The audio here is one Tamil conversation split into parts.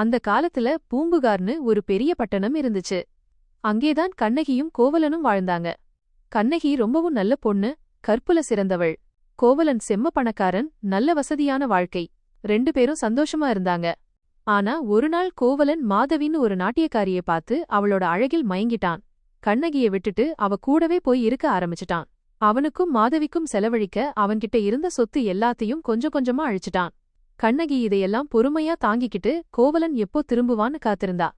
அந்த காலத்துல பூம்புகார்னு ஒரு பெரிய பட்டணம் இருந்துச்சு. அங்கேதான் கண்ணகியும் கோவலனும் வாழ்ந்தாங்க. கண்ணகி ரொம்பவும் நல்ல பொண்ணு கற்புல சிறந்தவள். கோவலன் செம்ம பணக்காரன் நல்ல வசதியான வாழ்க்கை. ரெண்டு பேரும் சந்தோஷமா இருந்தாங்க. ஆனா ஒரு நாள் கோவலன் மாதவின்னு ஒரு நாட்டியக்காரியை பார்த்து அவளோட அழகில் மயங்கிட்டான். கண்ணகிய விட்டுட்டு அவ கூடவே போய் இருக்க ஆரம்பிச்சிட்டான். அவனுக்கும் மாதவிக்கும் செலவழிக்க அவன்கிட்ட இருந்த சொத்து எல்லாத்தையும் கொஞ்சம் கொஞ்சமா அழிச்சிட்டான். கண்ணகி இதையெல்லாம் பொறுமையா தாங்கிக்கிட்டு கோவலன் எப்போ திரும்புவான்னு காத்திருந்தா.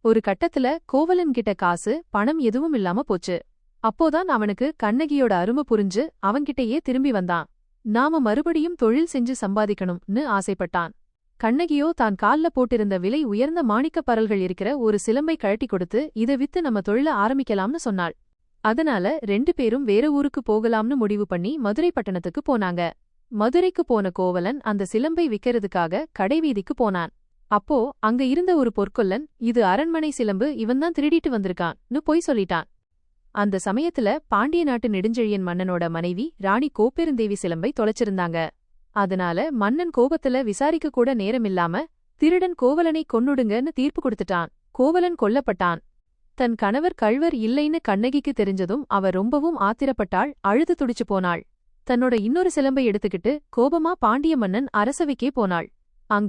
ஒரு கட்டத்துல கோவலன் கிட்ட காசு பணம் எதுவும் இல்லாம போச்சு. அப்போதான் அவனுக்கு கண்ணகியோட அருமை புரிஞ்சு அவன்கிட்டயே திரும்பி வந்தான். நாம மறுபடியும் தொழில் செஞ்சு சம்பாதிக்கணும்னு ஆசைப்பட்டான். கண்ணகியோ தான் கால்ல போட்டிருந்த விலை உயர்ந்த மாணிக்கப் பரல்கள் இருக்கிற ஒரு சிலம்பை கழட்டி கொடுத்து இதை வித்து நம்ம தொழில ஆரம்பிக்கலாம்னு சொன்னாள். அதனால ரெண்டு பேரும் வேற ஊருக்கு போகலாம்னு முடிவு பண்ணி மதுரை பட்டணத்துக்கு போனாங்க. மதுரைக்கு போன கோவலன் அந்த சிலம்பை விக்கிறதுக்காக கடைவீதிக்கு போனான். அப்போ அங்க இருந்த ஒரு பொற்கொல்லன் இது அரண்மனை சிலம்பு இவன்தான் திருடிட்டு வந்திருக்கான்னு பொய் சொல்லிட்டான். அந்த சமயத்துல பாண்டிய நாட்டு நெடுஞ்செழியன் மன்னனோட மனைவி ராணி கோப்பெருந்தேவி சிலம்பை தொலைச்சிருந்தாங்க. அதனால மன்னன் கோபத்துல விசாரிக்க கூட நேரமில்லாம திருடன் கோவலனை கொன்னுடுங்கன்னு தீர்ப்பு கொடுத்துட்டான் கோவலன் கொல்லப்பட்டான். தன் கணவர் கழ்வர் இல்லைன்னு கண்ணகிக்கு தெரிஞ்சதும் அவ ரொம்பவும் ஆத்திரப்பட்டாள் அழுது துடிச்சு போனாள். தன்னோட இன்னொரு சிலம்பை எடுத்துக்கிட்டு கோபமா பாண்டிய மன்னன் அரசவைக்கே போனாள். அங்